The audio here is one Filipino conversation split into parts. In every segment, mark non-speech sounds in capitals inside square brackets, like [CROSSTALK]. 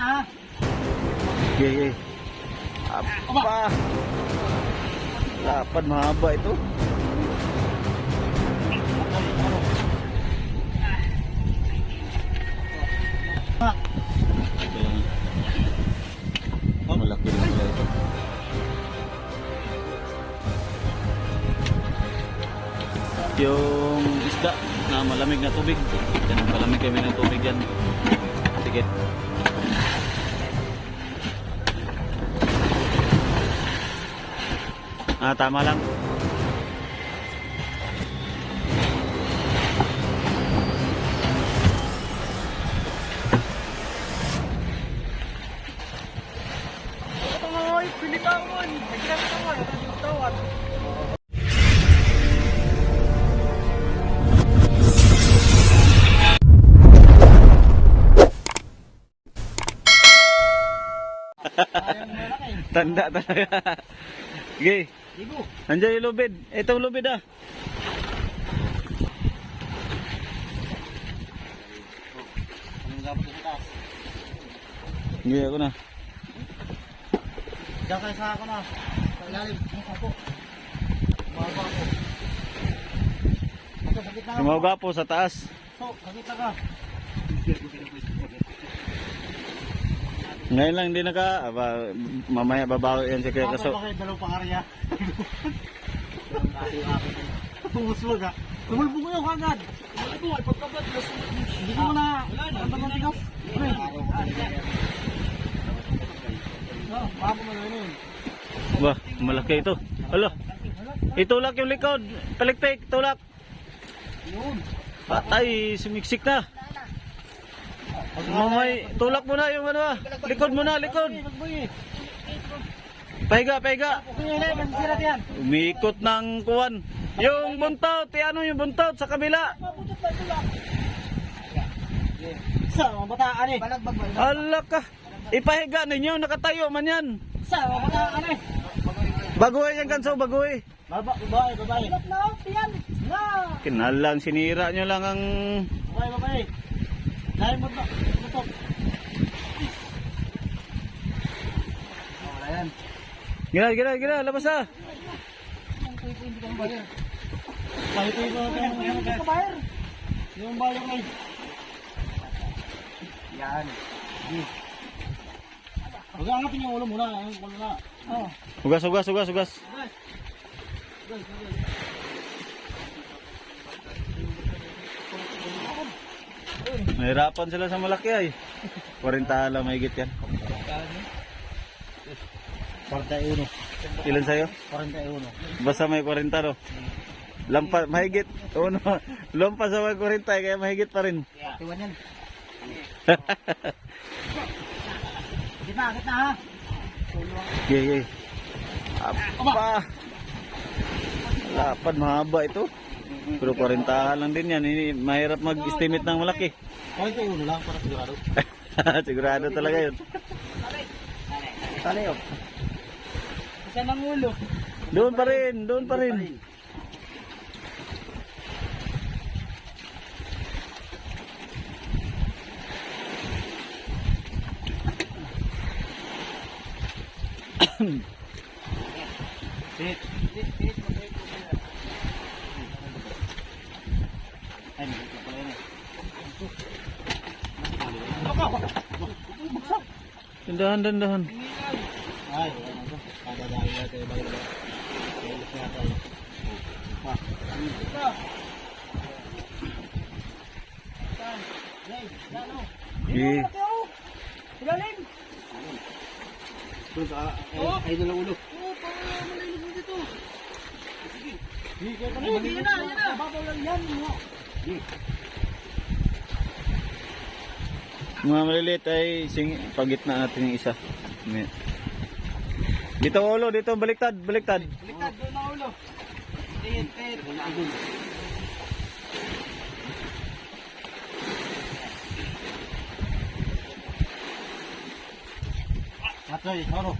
na ha. Okay, okay. Apa? Lapad mahaba ito. Malaki rin pala ito. Yung isda na malamig na tubig. Yan, malamig kami ng tubig yan. Sige. Ah, tama lang. Tanda talaga. Sige. Igo. Nandiyan yung lubid. Itong lubid ah. Sige ako na. Diyan kayo sa ako na. Sa ilalim. Ako. Baba ako. Ito, sa gitna ako. Tumaga po sa taas. So, sa gitna ka. Ngayon lang hindi naka, aba, mamaya babawi yan si Kuya Kaso. [LAUGHS] Ako bakit dalawang pangarya? Tumuswag ha. Tumulbog mo yung kagad. Ito ay pagkabat. Hindi ko na. Ano ba ng tigaw? Oh, babo mo na yun. Ba, malaki ito. Alo, itulak yung likod. Taliktik, tulak. Patay, sumiksik na. Mamay, tulak mo na yung ano ah. Likod mo na, likod. Pahiga, pahiga. Umikot ng kuwan. Yung buntot, eh, ano yung buntot sa kabila. Sa bataan eh. Alak ka. Ipahiga ninyo, nakatayo man yan. Sa bataan eh. Bagoy yan kanso, bagoy. Baba, babae, babae. Kinalang, sinira nyo lang ang... Babae, babae. Dahil mo to. Ito. Oh, wala yan. Gina, gina, gina, labas na. Kahit ito yung mga mga bayar. Yung bayar na Yan. Sige. Huwag angapin yung ulo muna. Na. Oh. Hugas, hugas, hugas, hugas. Nahirapan sila sa malaki ay. 40 lang mahigit yan. 41. Ilan sa'yo? 41. Basta may 40 no? Lampa, mahigit. Uno, lampas sa may 40 kaya mahigit pa rin. Tiwan yan. [LAUGHS] Gitna, gitna ha. Okay, okay. Apa? Lapad, mahaba ito. Pero 40 lang din yan. Ini, mahirap mag-estimate ng malaki. 41 lang para sigurado. [LAUGHS] Sigurado talaga yun. Tali oh. Isa ng ulo. Doon pa rin, doon pa rin. Sit. [COUGHS] Sit, sit. Ay, hindi ko pala yun eh. Dahan, dahan, dahan. Ay, wala na to. Kada dahil na tayo na. Na tayo. Pa. Okay. Ilalim! Doon sa ay dala ulo. Oo, para malilig mo dito. Sige. Hindi, kaya kami malilig. Yan na, yan na. Babaw lang yan. mo. Mga maliliit ay sing pagitna natin yung isa. Dito ulo, dito baliktad, baliktad. Baliktad doon ang ulo. Tingin, tingin. Wala doon. Matoy, horo.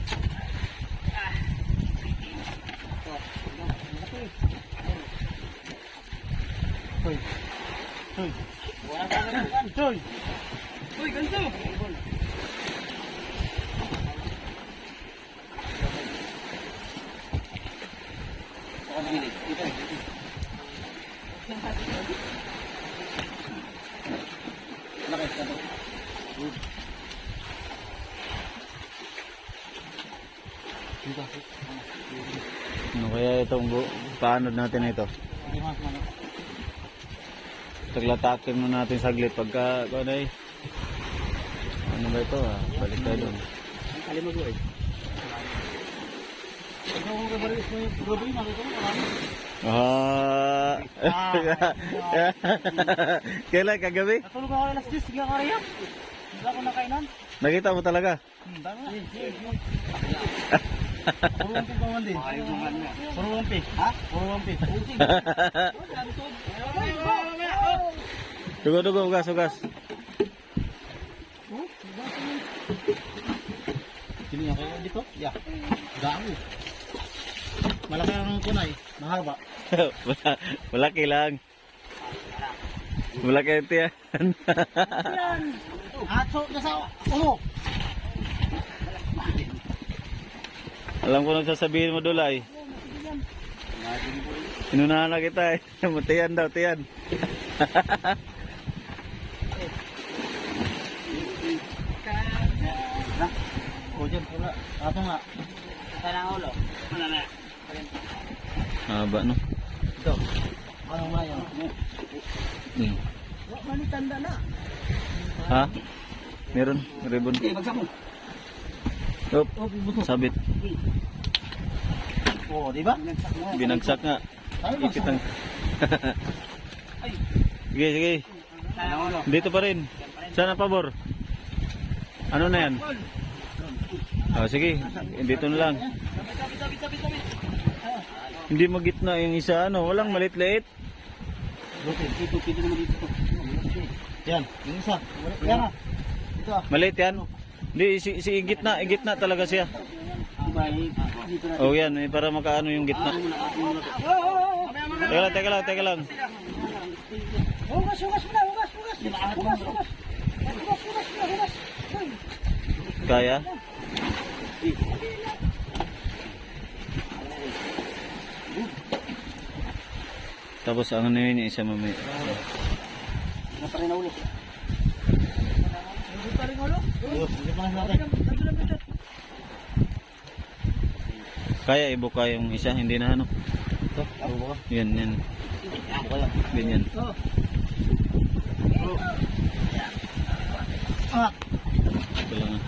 Toy. Toy. Wala Uy, ganito! Ano kaya itong paano natin ito? Taglatakin mo natin saglit pagka ano eh. Ano ba ito ah? Balik tayo doon. Ang kalimag ko eh. Ikaw kung kabaris mo yung gabi, nakita mo marami. Ah. [LAUGHS] Kailan kagabi? Natulog ako alas 10, sige ako kaya. Wala ko nakainan. Nakita mo talaga? Hmm, dami na. Puro lampi pa man din. Puro lampi. Ha? Puro lampi. Dugo, dugo, ugas, ugas. Sino niya kayo dito? Ya. Dami. Malaki ang kunay. Mahaba. [LAUGHS] Wala- Malaki lang. Malaki ito yan. Ato na sa ulo. Alam ko nang sasabihin mo dulay. Inunahan na kita eh. [LAUGHS] Matiyan daw, tiyan. [LAUGHS] wala. Ato nga. Kaya ang ulo. Wala na. Haba no. Ito. Ano nga yan? Hmm. Mali tanda na. Ha? Meron, ribbon. Okay, bagsak mo. Yup, Oh, sabit. Oh, di ba? Binagsak nga. Ay, Ipit ang... [LAUGHS] sige, sige. Ano, Dito pa rin. Saan ang pabor? Ano na yan? Oh, sige, dito na lang. Hindi magitna yung isa, ano, walang dito. Yan, yung isa. Yan. Ito. Maliit yan. Hindi, si, si gitna, gitna talaga siya. Oh, yan, eh, para makaano yung gitna. Teka lang, teka lang, teka lang. Hugas, hugas mo na, hugas, hugas. Hugas, hugas. Hugas, hugas mo hugas. Kaya? Tapos ang ano yun, isa mamaya. Ano pa rin ulo? Hindi pa rin ulo? Natin. Kaya ibuka yung isa, hindi na ano. Ito, ba? Yan, yan. Ako kaya. Ganyan. Ah, Ito lang.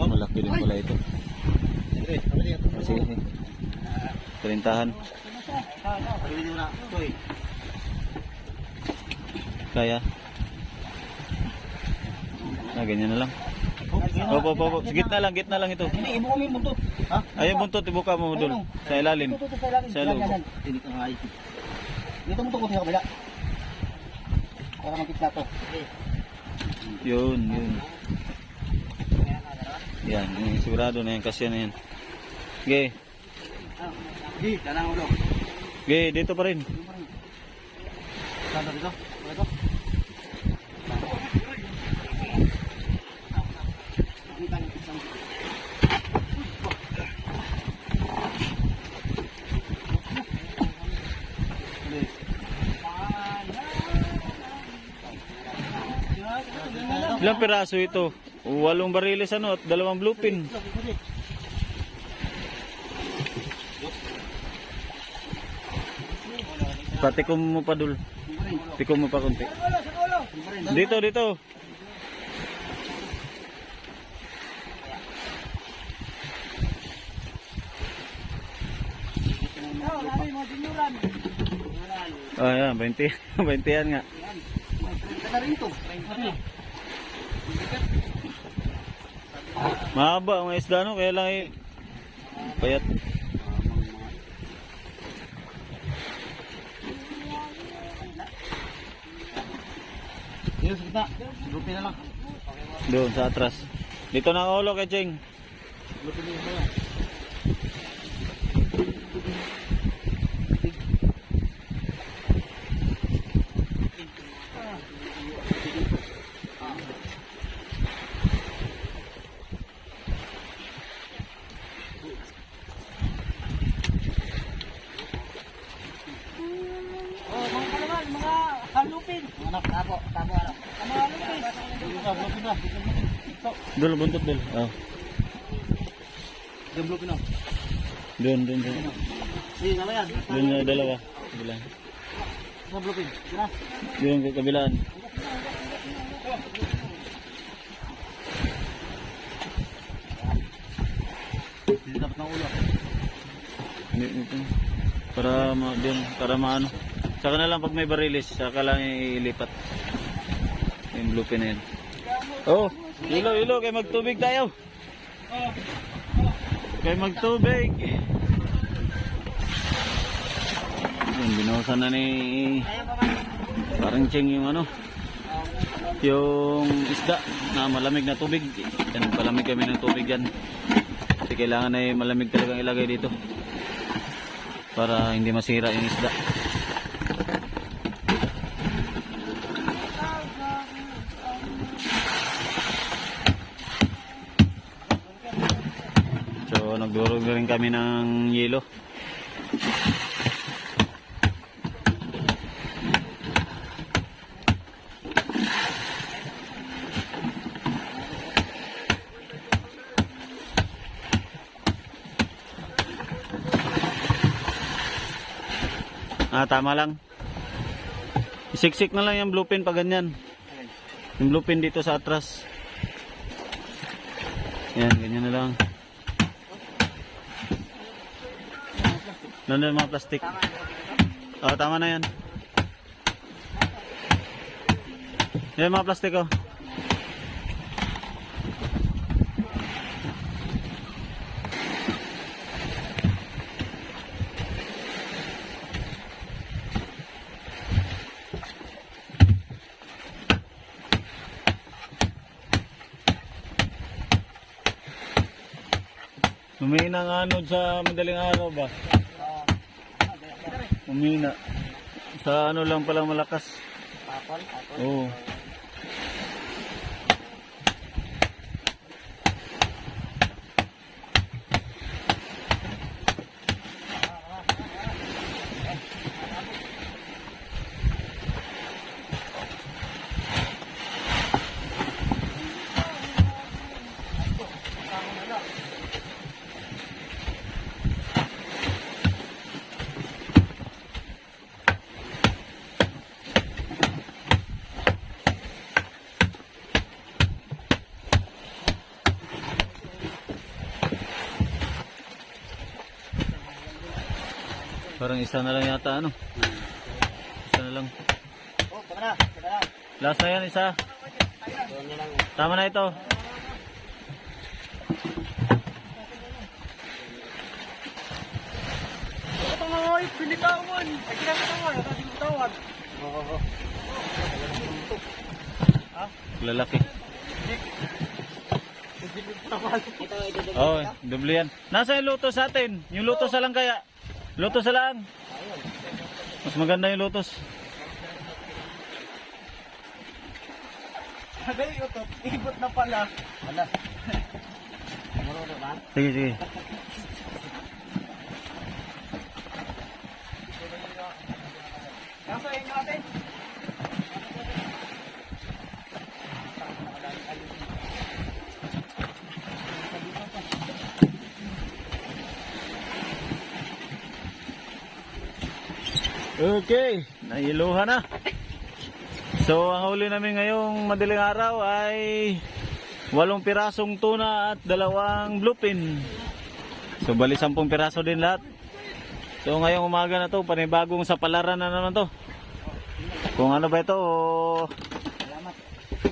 ah. Malaki din pala ito. sige. Sige, sige. Kaya. Ah, ganyan na lang. Opo, opo, opo. Gitna lang, gitna lang ito. Hindi, ibo kami buntot. Ha? Ayun, buntot, ibuka mo dul. Sa ilalim. Sa loob. Dito mo ito kunti sa kabila. Para makita to. Yun, yun. Yan, sigurado na yan, kasya na yan. Okay, Di, tanang ulo. Okay, dito pa rin. Saan dito? Wala to? Ilang piraso ito? Walong bariles ano at dalawang bluepin. Patikom mo pa dul. Tikom mo pa konti. Dito, dito. Ah, yan, 20. 20 yan nga. Mahaba ang isda no, kaya lang eh, payat. Dito sa kita. Lupi na lang. Doon sa atras. Dito na ulo kay. Lupi na lang. Anak, tapo, tapo, anak. Na, lupi na. Dul, buntot dul. Oh. Yung blue pino. Doon, doon, doon. Sige, sama yan. Doon na dalawa. Kabilaan. Sa blue pin. Tira. Doon, kabilaan. Dapat ng ulo. Hindi, ito. Para ma, din, para maano. Saka na lang pag may barilis, saka lang ilipat. Yung blue pin na yan. Oh, ilo, ilo, kay magtubig tayo. Kay magtubig. Yun, binuhusan na ni parang cheng yung ano yung isda na malamig na tubig yan palamig kami ng tubig yan kasi kailangan ay malamig talagang ilagay dito para hindi masira yung isda so nagdurog na rin kami ng yelo Ah, tama lang. Isiksik na lang yung blue pin pag ganyan. Yung blue pin dito sa atras. Yan, ganyan na lang. Nandun yung mga plastic. Oh, tama na yan. Yan mga plastic oh. Humina ang anod sa madaling araw ba? Humina. Sa ano lang pala malakas. Tapon, tapon. Oo. Parang isa na lang yata ano. Isa na lang. Oh, tama na. Tama na. Last na yan isa. Tama na ito. Oy, pinitawan. Ay, kinakatawan. Yung tawad. Oo. Lalaki. Ito, ito, ito. Oo, oh, doble yan. Nasa yung lutos natin? Yung lutos sa lang kaya? Sa lang. Mas maganda yung lutos. Agay, ito. Ibot na pala. Wala. Sige, sige. Okay, nailuha na. So, ang huli namin ngayong madaling araw ay walong pirasong tuna at dalawang bluefin. So, bali sampung piraso din lahat. So, ngayong umaga na to, panibagong sa palaran na naman to. Kung ano ba ito.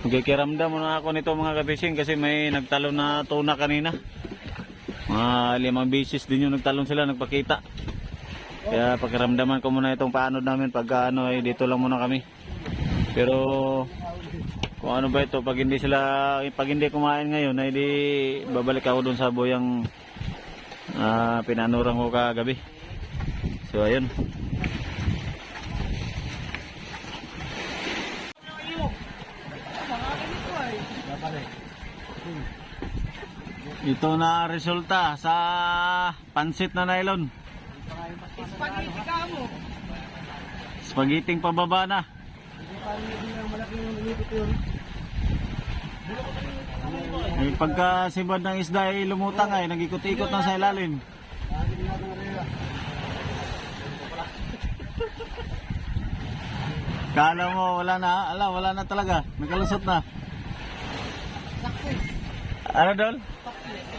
Magkikiramdam muna ako nito mga kabising kasi may nagtalon na tuna kanina. Mga limang bisis din yung nagtalon sila, nagpakita. Kaya pakiramdaman ko muna itong paano namin pag ano ay dito lang muna kami. Pero kung ano ba ito pag hindi sila pag hindi kumain ngayon ay di babalik ako dun sa boyang ah, pinanurang ko kagabi. So ayun. Ito na resulta sa pansit na nylon. Spaghetti ka mo. Spagiting pababa na. Eh, pagka sibad ng isda ay lumutang ay, nagikot-ikot na sa ilalim. Kala mo wala na, ala, wala na talaga. Nakalusot na. Ano, Dol?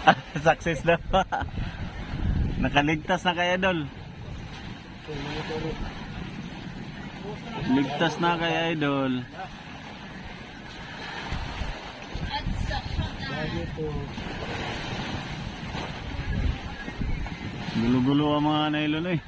[LAUGHS] Success daw. [LAUGHS] Nakaligtas na kaya, Dol. Ligtas na kay Idol. Gulo-gulo ang mga nylon eh.